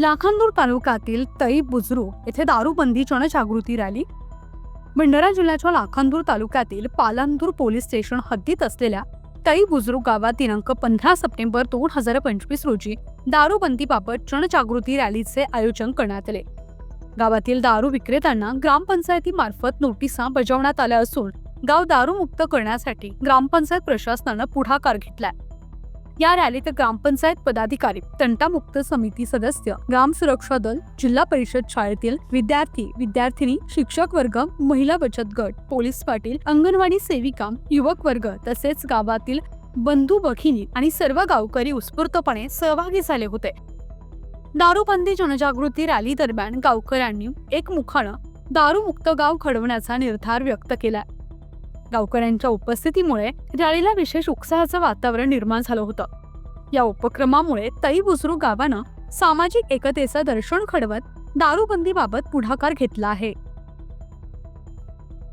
लाखांदूर तालुक्यातील तई बुजरू येथे दारूबंदी जनजागृती रॅली. भंडारा जिल्ह्याच्या लाखांदूर तालुक्यातील पालांदूर पोलीस स्टेशन हद्दीत असलेल्या तई बुजरू गावात दिनांक पंधरा सप्टेंबर दोन हजार पंचवीस रोजी दारूबंदीबाबत जनजागृती रॅलीचे आयोजन करण्यात आले. गावातील दारू विक्रेत्यांना ग्रामपंचायतीमार्फत नोटिसा बजावण्यात आल्या असून गाव दारूमुक्त करण्यासाठी ग्रामपंचायत प्रशासनानं पुढाकार घेतलाय. या रॅलीत ग्रामपंचायत पदाधिकारी तंटामुक्त समिती सदस्य ग्राम सुरक्षा दल जिल्हा परिषद शाळेतील विद्यार्थी विद्यार्थिनी शिक्षक वर्ग महिला बचत गट पोलीस पाटील अंगणवाडी सेविका युवक वर्ग तसेच गावातील बंधू भगिनी आणि सर्व गावकरी उत्स्फूर्तपणे सहभागी झाले होते. दारूबंदी जनजागृती रॅली दरम्यान गावकऱ्यांनी एकमुखानं दारूमुक्त गाव घडवण्याचा निर्धार व्यक्त केला. गावकऱ्यांच्या उपस्थितीमुळे रॅलीला विशेष उत्साहाचं वातावरण निर्माण झालं होतं. या उपक्रमामुळे तई बुजरू गावानं सामाजिक एकतेचं दर्शन घडवत दारूबंदीबाबत पुढाकार घेतला आहे.